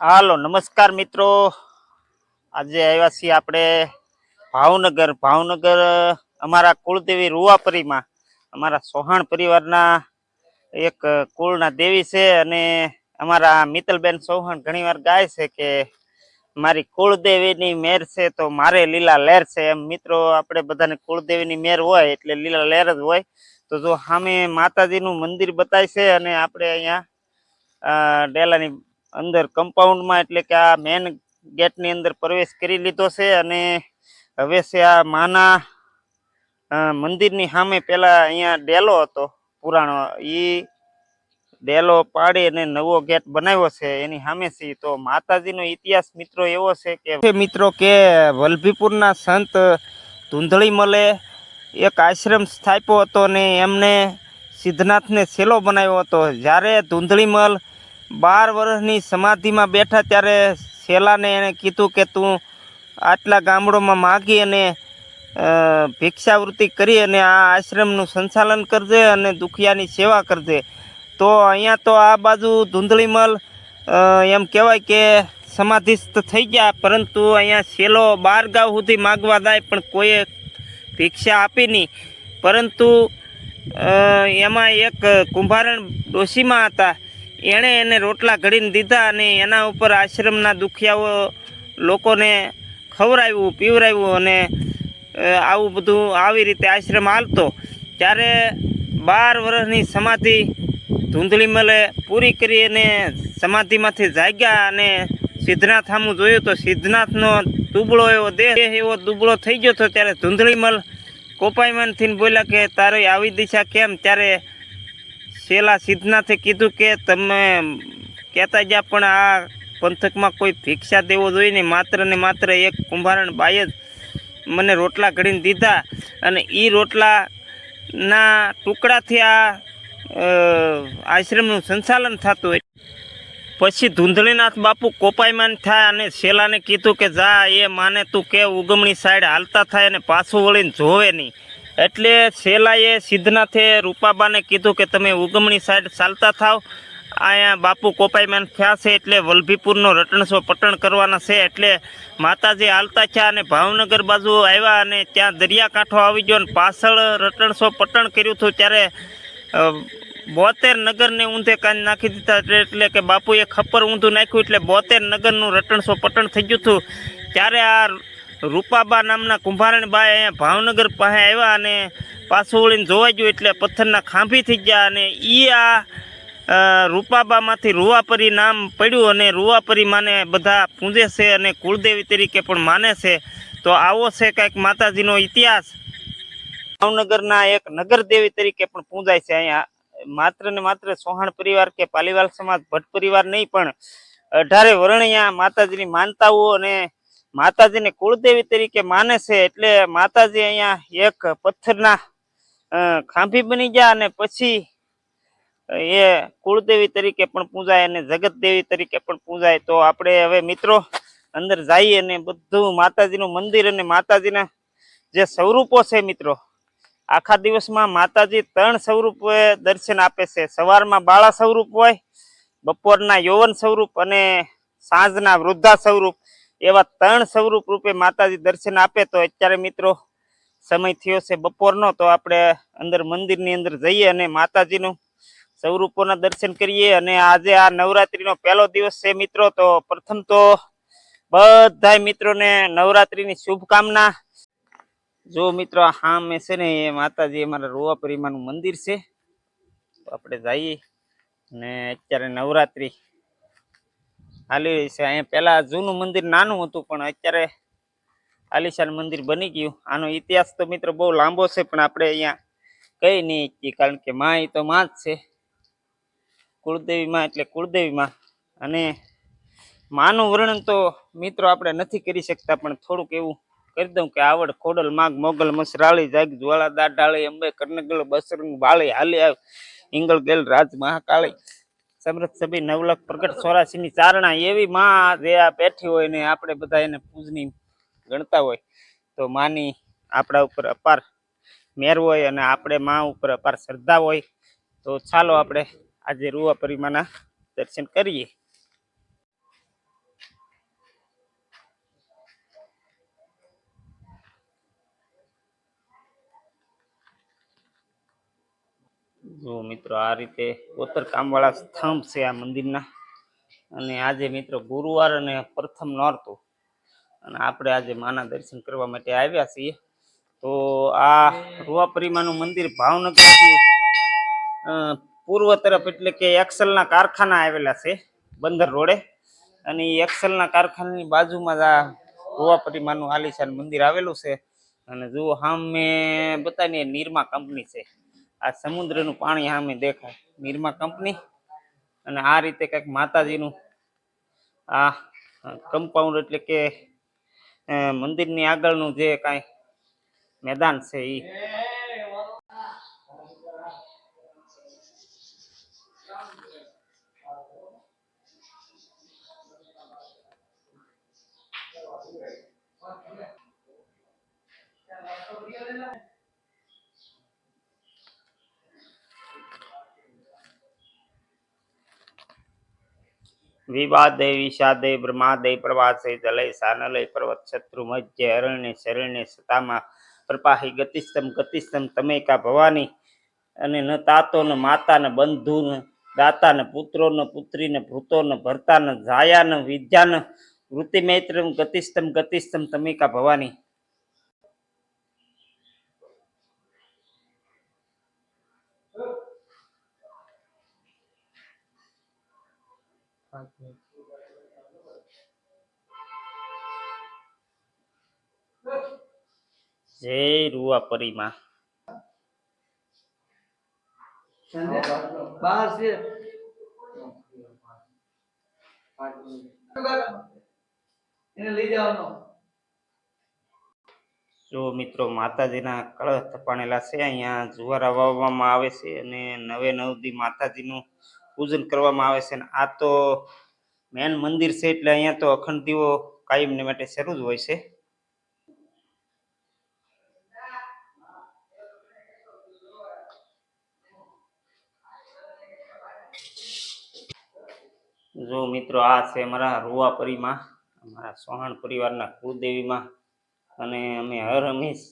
હાલો, નમસ્કાર મિત્રો. આજે આવ્યા છીએ આપણે ભાવનગર. ભાવનગર અમારા કુળદેવી રૂવાપરીમાં. અમારા સોહાણ પરિવારના એક કુળના દેવી છે અને અમારા મિત્તલબેન ચૌહાણ ઘણીવાર ગાય છે કે મારી કુળદેવીની મેર છે તો મારે લીલા લહેર છે. એમ મિત્રો, આપણે બધાને કુળદેવીની મેર હોય એટલે લીલા લહેર જ હોય. તો જો સામે માતાજીનું મંદિર બતાય છે અને આપણે અહીંયા ડેલાની અંદર કમ્પાઉન્ડમાં એટલે કે આ મેન ગેટની અંદર પ્રવેશ કરી લીધો છે અને હવે છે આ માના મંદિરની સામે પહેલાં અહીંયા ડેલો હતો, પુરાણો. એ ડેલો પાડી અને નવો ગેટ બનાવ્યો છે. એની સામે છે. તો માતાજીનો ઇતિહાસ મિત્રો એવો છે કે મિત્રો કે વલભીપુરના સંત ધૂંધળી મલે એક આશ્રમ સ્થાપ્યો હતો ને એમને સિદ્ધનાથને સેલો બનાવ્યો હતો. જ્યારે ધૂંધળીમલ બાર વર્ષની સમાધિમાં બેઠા ત્યારે શેલાને એણે કીધું કે તું આટલા ગામડોમાં માગી અને ભિક્ષાવૃત્તિ કરી અને આ આશ્રમનું સંચાલન કરજે અને દુખિયાની સેવા કરજે. તો અહીંયા તો આ બાજુ ધૂંધળીમલ એમ કહેવાય કે સમાધિસ્થ થઈ ગયા, પરંતુ અહીંયા શેલો બાર ગાંવ સુધી માગવા જાય પણ કોઈએ ભિક્ષા આપી નહીં. પરંતુ એમાં એક કુંભારણ ડોશીમાં હતા. એણે એને રોટલા ઘડીને દીધા અને એના ઉપર આશ્રમના દુખિયાઓ લોકોને ખવડાવ્યું પીવરાવ્યું અને આવું બધું આવી રીતે આશ્રમ હાલતો. ત્યારે બાર વર્ષની સમાધિ ધૂંધળીમલે પૂરી કરી અને સમાધિમાંથી જાગ્યા અને સિદ્ધનાથ આમું જોયું તો સિદ્ધનાથનો દુબળો એવો દેહ એવો દુબળો થઈ ગયો હતો ત્યારે ધૂંધળીમલ કોપાઈમાનથી બોલ્યા કે, તારે આવી દિશા કેમ? ત્યારે શેલા સિદ્ધનાથે કીધું કે તમે કહેતા જ્યાં પણ આ પંથકમાં કોઈ ભિક્ષા દેવો જોઈએ ને માત્ર ને માત્ર એક કુંભારણ બાઈ જ મને રોટલા ઘડીને દીધા. અને એ રોટલાના ટુકડાથી આ આશ્રમનું સંચાલન થતું હોય. પછી ધૂંધળીનાથ બાપુ કોપાયમાન થાય અને શેલાને કીધું કે જા, એ માને તું કે ઉગમણી સાઈડ હાલતા થાય અને પાછું વળીને જોવે નહીં. એટલે શેલાએ સિદ્ધનાથે રૂપાબાને કીધું કે તમે ઉગમણી સાઈડ ચાલતા થાવ. અહીંયા બાપુ કોપાઈમાન થયા છે એટલે વલભીપુરનો રટણસો પટણ કરવાના છે એટલે માતાજી હાલતા થયા અને ભાવનગર બાજુ આવ્યા અને ત્યાં દરિયાકાંઠો આવી ગયો અને પાછળ રટણસો પટણ કર્યું હતું ત્યારે બોતેર નગરને ઊંધે કાન નાખી દીધા એટલે કે બાપુએ ખપ્પર ઊંધું નાખ્યું એટલે બોતેર નગરનું રટણસો પટણ થઈ ગયું હતું. ત્યારે આ રૂપાબા નામના કુંભારણ બાઈ અહીંયા ભાવનગર પાસે આવ્યા અને પાછું વળીને જોવા ગયું એટલે પથ્થરના ખાંભી થઈ ગયા અને એ આ રૂપાબામાંથી રૂવાપરી નામ પડ્યું અને રૂવાપરી માને બધા પૂજે છે અને કુળદેવી તરીકે પણ માને છે. તો આવો છે કંઈક માતાજીનો ઇતિહાસ. ભાવનગરના એક નગરદેવી તરીકે પણ પૂજાય છે અહીંયા. માત્ર ને માત્ર સોહાણ પરિવાર કે પાલીવાલ સમાજ ભટ્ટ પરિવાર નહીં પણ અઢારે વર્ણ અહીંયા માતાજીની માનતાઓ અને માતાજીને કુળદેવી તરીકે માને છે એટલે માતાજી અહીંયા એક પથ્થરના ખાંભી બની ગયા અને પછી એ કુળદેવી તરીકે પણ પૂજાય અને જગત દેવી તરીકે પણ પૂજાય. તો આપણે હવે મિત્રો અંદર જઈએ અને બધું માતાજીનું મંદિર અને માતાજીના જે સ્વરૂપો છે મિત્રો, આખા દિવસમાં માતાજી ત્રણ સ્વરૂપે દર્શન આપે છે. સવારમાં બાળા સ્વરૂપ હોય, બપોરના યૌવન સ્વરૂપ અને સાંજના વૃદ્ધા સ્વરૂપ. એવા ત્રણ સ્વરૂપ રૂપે માતાજી દર્શન આપે તો અત્યારે મિત્રો સમય થયો છે બપોરનો, તો આપણે અંદર મંદિરની અંદર જઈએ અને માતાજીનું સ્વરૂપોના દર્શન કરીએ. અને આજે આ નવરાત્રીનો પહેલો દિવસ છે મિત્રો, તો પ્રથમ તો બધાય મિત્રોને નવરાત્રિની શુભકામના. જો મિત્રો હા મેં છે ને એ માતાજી અમારા રોવા પરિમાનું મંદિર છે, તો આપણે જઈએ. અને અત્યારે નવરાત્રી હાલી રહી છે. અહીંયા પહેલાં જૂનું મંદિર નાનું હતું, પણ અત્યારે આલિશાન મંદિર બની ગયું. આનો ઇતિહાસ તો મિત્રો બહુ લાંબો છે, પણ આપણે અહીંયા કંઈ નહીં શકીએ કારણ કે માં એ તો માં જ છે. કુળદેવી માં એટલે કુળદેવી માં અને માનું વર્ણન તો મિત્રો આપણે નથી કરી શકતા, પણ થોડુંક એવું કરી દઉં કે આવડ, ખોડલ, માગ, મોગલ, મસરાળી, જાગ જ્વાળા દા ઢાળી અંબે, કર્ણગલ, બસરંગ, વાળી, હાલી આવ ઇંગળ ગેલ, રાજ, મહાકાળી. સમૃદ્ધ સભી નવલખ પ્રગટ સોરાસીની ચારણા એવી માં જે આ બેઠી હોય ને આપણે બધા એને પૂજની ગણતા હોય, તો માની આપણા ઉપર અપાર મેર હોય અને આપણે માં ઉપર અપાર શ્રદ્ધા હોય, તો ચાલો આપણે આજે રૂવા પરિમાના દર્શન કરીએ. જો મિત્રો, આ રીતે કોતરકામવાળા સ્થંભ છે આ મંદિરના. અને આજે મિત્રો ગુરુવાર અને પ્રથમ નોરતું. અને આપણે આજે માના દર્શન કરવા માટે આવ્યા છીએ. તો આ રૂવાપરીમાનું મંદિર ભાવનગરથી પૂર્વ તરફ એટલે કે એક્સલના કારખાના આવેલા છે, બંદર રોડે. અને એ એક્સલના કારખાનાની બાજુમાં જ આ રૂવાપરીમાનું આલીશાન મંદિર આવેલું છે. અને જુઓ, સામે બતાવીએ નિરમા કંપની છે. આ સમુદ્રનું પાણી સામે દેખાય. નિરમા કંપની અને આ રીતે કંઈક માતાજીનું આ કમ્પાઉન્ડ એટલે કે મંદિરની આગળનું જે કાંઈ મેદાન છે એ વિવાદે, વિષાદે, બ્રહ્માદે, પ્રવાસે જલય સાનલય પર્વત, શત્રુ, મધ્ય, અરણ્ય, શરણ્ય, સતામાં પ્રપાહી ગતિસ્તમ ગતિસ્તમ તમે કા ભવાની અને ન તાતો, ન માતા, ન બંધુ, ન દાતા, ન પુત્રો, ન પુત્રી, ન ભૂતો, ન ભરતા, ન જાયા ન વિદ્યા, ન વૃત્તિમૈત્ર ગતિસ્તમ ગતિસ્તમ તમે કા ભવાની જય રૂવા પરિમા જો મિત્રો, માતાજીના કળશ તપાણેલા છે, અહીંયા જુવાર વાવવામાં આવે છે અને નવે નવ દી માતાજીનું પૂજન કરવામાં આવે છે અને આ તો મેન મંદિર છે એટલે અહીંયા તો અખંડ દીવો કાયમને માટે શરૂ જ હોય છે. જો મિત્રો આ છે અમારા રૂવાપરીમાં, અમારા સોહાણ પરિવારના કુળદેવીમાં અને અમે હર હંમેશ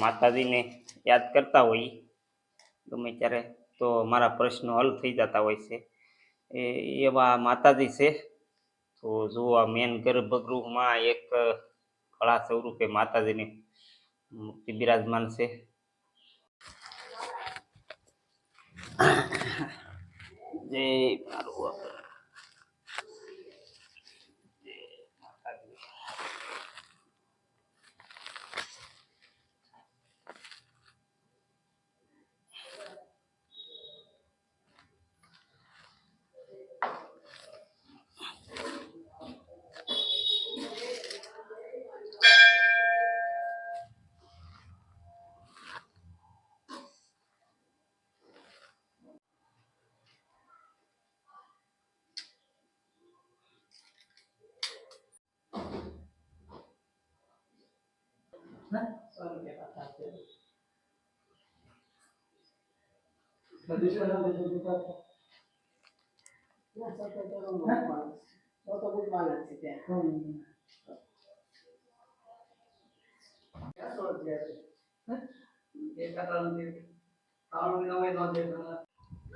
માતાજીને યાદ કરતા હોઈએ. ગમે ત્યારે તો મારા પ્રશ્નો હલ થઈ જતા હોય છે. એ એવા માતાજી છે. તો જો આ મેન ગર્ભગૃહમાં એક કળા સ્વરૂપે માતાજીની મૂર્તિ બિરાજમાન છે. જય મારું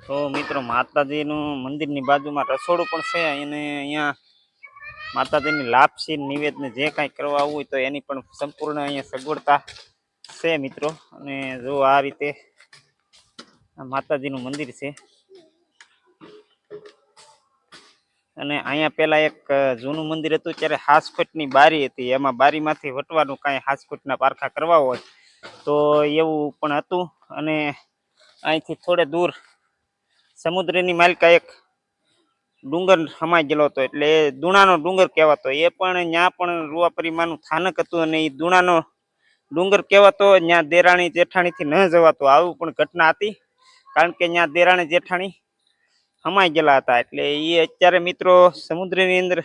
તો મિત્રો માતાજીનું મંદિરની બાજુમાં રસોડું પણ છે અને અહીંયા માતાજીની લાપસી નિવેદને જે કાંઈ કરવા હોય તો એની પણ સંપૂર્ણ અહીંયા સગવડતા છે મિત્રો. અને જો આ રીતે માતાજીનું મંદિર છે. અને અહીંયા પેલા એક જૂનું મંદિર હતું ત્યારે હાસકોટની બારી હતી. એમાં બારીમાંથી વટવાનું કાંઈ હાસકોટના પારખા કરવા હોય તો એવું પણ હતું. અને અહીંથી થોડે દૂર સમુદ્રની માલિકા એક ડુંગર હમાઈ ગયેલો હતો એટલે એ દુણાનો ડુંગર કહેવાતો. એ પણ ત્યાં પણ રૂવાપરીમાનું સ્થાનક હતું અને એ દુણાનો ડુંગર કહેવાતો. ત્યાં દેરાણી જેઠાણીથી ન જવાતો. આવું પણ ઘટના હતી. કારણ કે ત્યાં દેરાણી જેઠાણી હમાઈ ગયેલા હતા. એટલે એ અત્યારે મિત્રો સમુદ્રની અંદર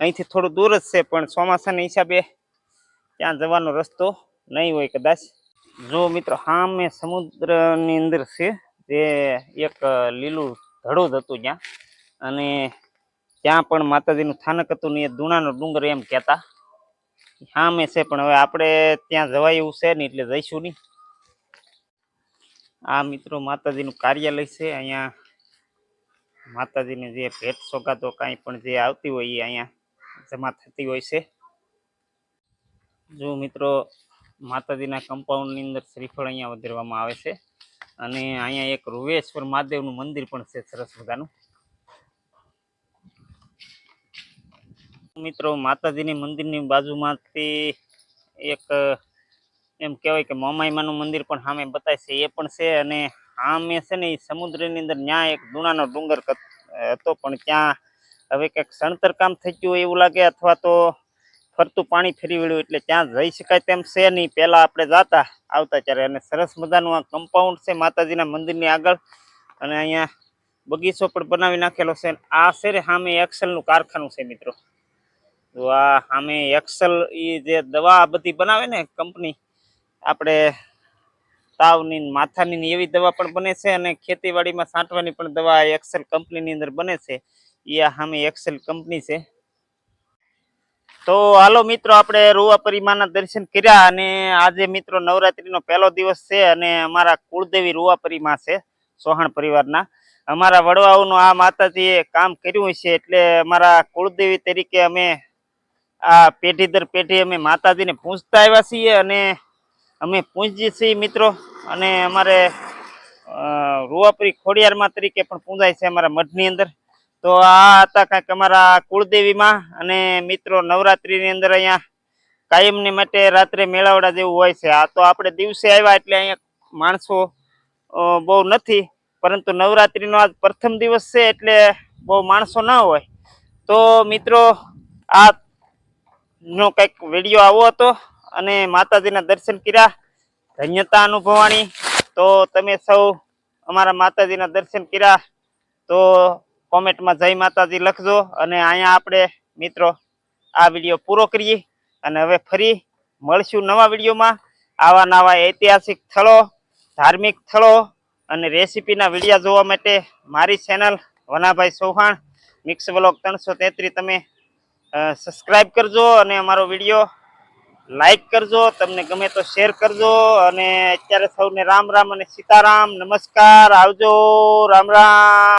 અહીંથી થોડું દૂર જ છે, પણ ચોમાસાના હિસાબે ત્યાં જવાનો રસ્તો નહીં હોય કદાચ. જો મિત્રો હા મેં સમુદ્રની અંદર છે, જે એક લીલું ધડું જ હતું ત્યાં. અને ત્યાં પણ માતાજીનું સ્થાનક હતું ને એ દુણાનો ડુંગર એમ કહેતા. હા મેં છે, પણ હવે આપણે ત્યાં જવાય એવું છે નહીં એટલે જઈશું નહીં. આ મિત્રો માતાજીનું કાર્યાલય છે, અહીંયા માતાજીને જે ભેટ સોગાતો કાંઈ પણ જે આવતી હોય એ અહીંયા જમા થતી હોય છે. જો મિત્રો, માતાજીના કમ્પાઉન્ડની અંદર શ્રીફળ અહીંયા વધારવામાં આવે છે. અને અહીંયા એક રૂવેશ્વર મહાદેવનું મંદિર પણ છે સરસ મજાનું. મિત્રો, માતાજીની મંદિરની બાજુમાંથી એક, એમ કહેવાય કે મોમાઈમાનું મંદિર પણ સામે બતાય છે. એ પણ છે અને સામે છે ને એ સમુદ્રની અંદર ત્યાં એક દુણાનો ડુંગર હતો. પણ ત્યાં હવે કંઈક સણતર કામ થઈ ગયું એવું લાગે અથવા તો ફરતું પાણી ફેરી વળ્યું એટલે ત્યાં જઈ શકાય તેમ છે નહીં પહેલાં આપણે જાતા આવતા ત્યારે. અને સરસ મજાનું આ કમ્પાઉન્ડ છે માતાજીના મંદિરની આગળ. અને અહીંયા બગીચો પણ બનાવી નાખેલો છે. આ છે સામે એક્સેલનું કારખાનું છે મિત્રો. તો આ સામે એક્સેલ એ જે દવા બધી બનાવે ને કંપની, આપણે તાવની માથાની એવી દવા પણ બને છે અને ખેતીવાડીમાં છાંટવાની પણ દવા એક્સેલ કંપનીની અંદર બને છે. એ આ સામે એક્સેલ કંપની છે. તો હાલો મિત્રો, આપણે રૂવા પરિમાના દર્શન કર્યા અને આજે મિત્રો નવરાત્રીનો પહેલો દિવસ છે અને અમારા કુળદેવી રૂવા પરિમા છે, સોહાણ પરિવારના. અમારા વડવાઓનું આ માતાજીએ કામ કર્યું છે એટલે અમારા કુળદેવી તરીકે અમે આ પેઢી દર પેઢી અમે માતાજીને પૂજતા આવ્યા છીએ અને અમે પૂજીએ છીએ મિત્રો. અને અમારે રૂવાપરી ખોડિયારમાં તરીકે પણ પૂજાય છે અમારા મઠની અંદર. તો આ હતા કાંઈક અમારા કુળદેવીમાં અને મિત્રો નવરાત્રીની અંદર અહીંયા કાયમની માટે રાત્રે મેળાવડા જેવું હોય છે. આ તો આપણે દિવસે આવ્યા એટલે અહીંયા માણસો બહુ નથી, પરંતુ નવરાત્રિનો આજ પ્રથમ દિવસ છે એટલે બહુ માણસો ના હોય. તો મિત્રો, આ નો કંઈક વીડિયો આવો હતો અને માતાજીના દર્શન કર્યા. ધન્યતા અનુભવાણી. તો તમે સૌ અમારા માતાજીના દર્શન કર્યા. તો કોમેન્ટમાં જય માતાજી લખજો અને અહીંયા આપણે મિત્રો આ વીડિયો પૂરો કરીએ. અને હવે ફરી મળશું નવા વિડીયોમાં આવા નવા ઐતિહાસિક સ્થળો, ધાર્મિક સ્થળો અને રેસીપીના વિડીયા જોવા માટે મારી channel Vanabhai Chauhan. Mix vlog ત્રણસો તમે સબસ્ક્રાઇબ કરજો અને અમારો વીડિયો લાઈક કરજો, તમને ગમે તો શેર કરજો અને અત્યારે સૌને રામ રામ અને સીતારામ, નમસ્કાર, આવજો, રામ રામ.